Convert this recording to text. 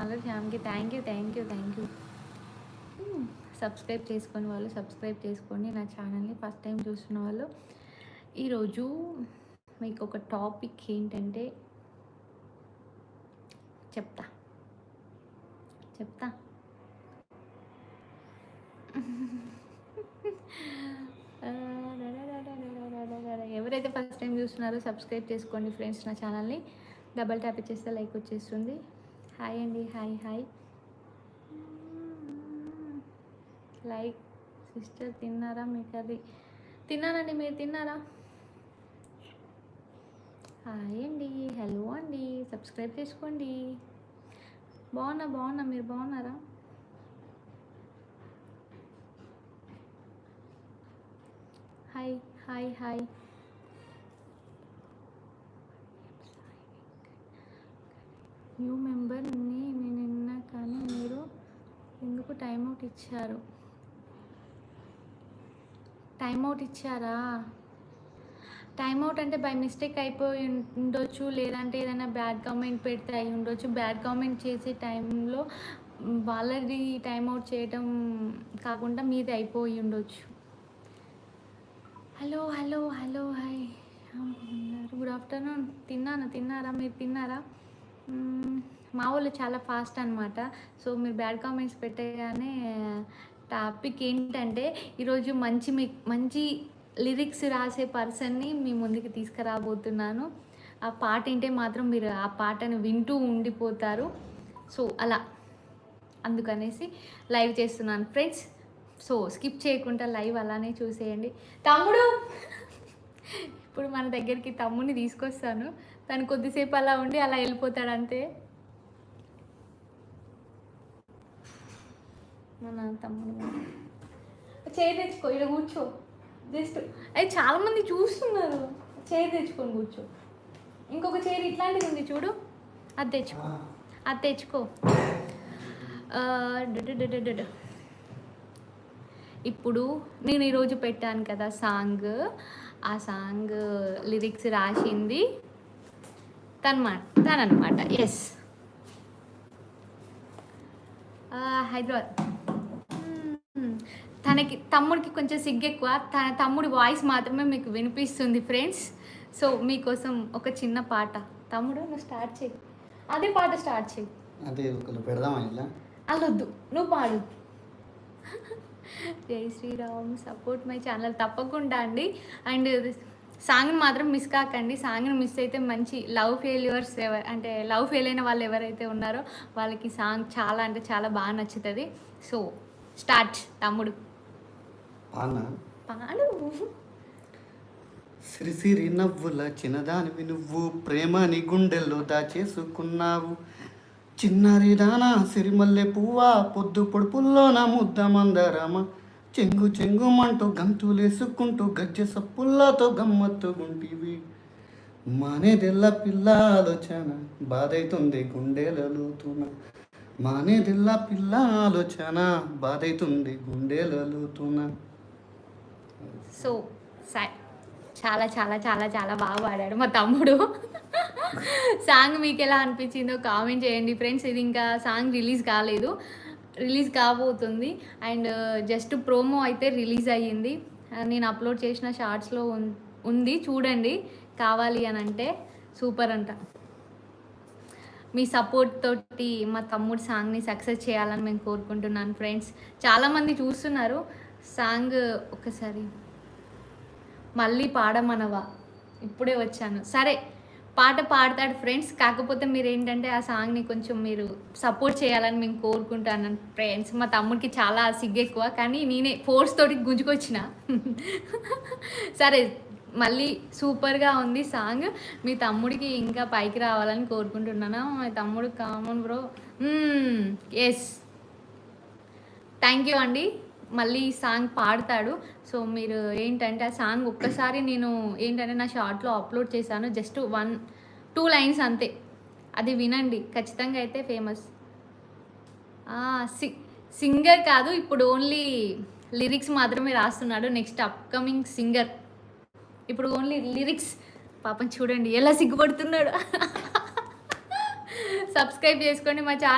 Already శ్యామ్కి. Thank you thank you thank you subscribe చేసుకుని వాళ్ళు subscribe చేసుకోండి. నా ఛానల్ని ఫస్ట్ టైం చూస్తున్న వాళ్ళు. ఈరోజు మీకు ఒక టాపిక్ ఏంటంటే చెప్తా. చెప్తా. ఎవరైతే ఫస్ట్ టైం చూస్తున్నారో సబ్స్క్రైబ్ చేసుకోండి ఫ్రెండ్స్ నా ఛానల్ని డబల్ ట్యాప్ చేస్తే లైక్ వచ్చేస్తుంది. హాయ్ అండి హాయ్ హాయ్. లైక్ సిస్టర్ తిన్నారా మీకు అది? తిన్నానండి మీరు తిన్నారా? హాయ్ అండి హలో అండి సబ్స్క్రైబ్ చేసుకోండి. బాగున్నా బాగున్నా మీరు బాగున్నారా? Hi hi hi. న్యూ మెంబర్ని నేను విన్నా కానీ మీరు ఎందుకు టైం అవుట్ ఇచ్చారు? టైం అవుట్ ఇచ్చారా? టైం అవుట్ అంటే బై మిస్టేక్ అయిపోయి ఉండొచ్చు లేదంటే ఏదైనా బ్యాడ్ కామెంట్ పెడితే అయి ఉండొచ్చు. బ్యాడ్ కామెంట్ చేసే టైంలో వాళ్ళది టైం అవుట్ కాకుండా మీది అయిపోయి ఉండొచ్చు. Hello hello hello hi. Good afternoon. తిన్నాను తిన్నారా? మీరు తిన్నారా? మా వాళ్ళు చాలా ఫాస్ట్ అనమాట సో మీరు బ్యాడ్ కామెంట్స్ పెట్టగానే టాపిక్ ఏంటంటే ఈరోజు మంచి మీ మంచి లిరిక్స్ రాసే పర్సన్ని మీ ముందుకు తీసుకురాబోతున్నాను. ఆ పాట వింటే మాత్రం మీరు ఆ పాటను వింటూ ఉండిపోతారు. సో అలా అందుకనేసి లైవ్ చేస్తున్నాను ఫ్రెండ్స్. సో స్కిప్ చేయకుండా లైవ్ అలానే చూసేయండి. తమ్ముడు! ఇప్పుడు మన దగ్గరికి తమ్ముడిని తీసుకొస్తాను. తను కొద్దిసేపు అలా ఉండి అలా వెళ్ళిపోతాడు అంతే. మన తమ్ముడు చేయి తెచ్చుకో ఇక్కడ కూర్చో. జస్ట్ అది చాలామంది చూస్తున్నారు. చేయి తెచ్చుకొని కూర్చో. ఇంకొక చైర్ ఇట్లాంటిది ఉంది చూడు. అది తెచ్చుకో. అది తెచ్చుకో. ఇప్పుడు నేను ఈరోజు పెట్టాను కదా సాంగ్. ఆ సాంగ్ లిరిక్స్ రాసింది తనమా తనమాట ఎస్ హైదరాబాద్. తనకి తమ్ముడికి కొంచెం సిగ్గు ఎక్కువ తన తమ్ముడి వాయిస్ మాత్రమే మీకు వినిపిస్తుంది ఫ్రెండ్స్. సో మీకోసం ఒక చిన్న పాట. తమ్ముడు నువ్వు స్టార్ట్ చేయి. అదే పాట స్టార్ట్ చేయి. ఒకళ్ళు పెడదామా ఇలా? అల్లొద్దు నువ్వు పాడు. జై శ్రీరామ్. సపోర్ట్ మై ఛానల్ తప్పకుండా అండి. అండ్ సాంగ్ని మాత్రం మిస్ కాకండి. సాంగ్ని మిస్ అయితే మంచి లవ్ ఫెయిల్యూర్స్ ఎవరు అంటే లవ్ ఫెయిల్ అయిన వాళ్ళు ఎవరైతే ఉన్నారో వాళ్ళకి సాంగ్ చాలా అంటే చాలా బాగా నచ్చుతుంది. సో స్టార్ట్ తమ్ముడు. పాడు సిరిసిరి నవ్వుల చిన్నదానివి నువ్వు ప్రేమని గుండెల్లో దాచేసుకున్నావు. చిన్నారి దానా సిరిమల్లె పువ్వా పొద్దు పొడుపుల్లో నా ముద్ద మందరమ చెంగు చెంగుమంటూ గంతులేసుకుంటూ గజ్జె సప్పుల్లాతో గమ్మత్తుగుంటివి మానేదెల్ల పిల్ల ఆలోచన బాధైతుంది గుండెలలోతున మానేదెల్ల పిల్ల ఆలోచన బాధైతుంది గుండెలలోతున సో చాలా చాలా చాలా చాలా బాగా పాడాడు మా తమ్ముడు. సాంగ్ మీకు ఎలా అనిపించిందో కామెంట్ చేయండి ఫ్రెండ్స్. ఇది ఇంకా సాంగ్ రిలీజ్ కాలేదు. రిలీజ్ కాబోతుంది. అండ్ uh, జస్ట్ ప్రోమో అయితే రిలీజ్ అయ్యింది. Uh, నేను అప్లోడ్ చేసిన షార్ట్స్లో ఉంది. చూడండి. కావాలి అని అంటే సూపర్ అంట. మీ సపోర్ట్ తోటి మా తమ్ముడు సాంగ్ని సక్సెస్ చేయాలని మేము కోరుకుంటున్నాను ఫ్రెండ్స్. చాలామంది చూస్తున్నారు. సాంగ్ ఒకసారి. మళ్ళీ పాడమనవా? ఇప్పుడే వచ్చాను. సరే. పాట పాడతాడు ఫ్రెండ్స్. కాకపోతే మీరు ఏంటంటే ఆ సాంగ్ని కొంచెం మీరు సపోర్ట్ చేయాలని మేము కోరుకుంటాను ఫ్రెండ్స్. మా తమ్ముడికి చాలా సిగ్గు ఎక్కువ. కానీ నేనే ఫోర్స్ తోటి గుంజుకొచ్చిన. సరే మళ్ళీ సూపర్గా ఉంది సాంగ్ మీ తమ్ముడికి ఇంకా పైకి రావాలని కోరుకుంటున్నాను. మీ తమ్ముడు common bro S thank you అండి. మళ్ళీ ఈ సాంగ్ పాడతాడు. సో మీరు ఏంటంటే ఆ సాంగ్ ఒక్కసారి నేను ఏంటంటే నా షార్ట్లో అప్లోడ్ చేశాను. జస్ట్ వన్ టూ లైన్స్ అంతే. అది వినండి. ఖచ్చితంగా అయితే ఫేమస్. సి సింగర్ కాదు ఇప్పుడు ఓన్లీ లిరిక్స్ మాత్రమే రాస్తున్నాడు. Next upcoming singer. ఇప్పుడు ఓన్లీ లిరిక్స్. పాపం చూడండి ఎలా సిగ్గుపడుతున్నాడు. సబ్స్క్రైబ్ చేసుకోండి మా ఛానల్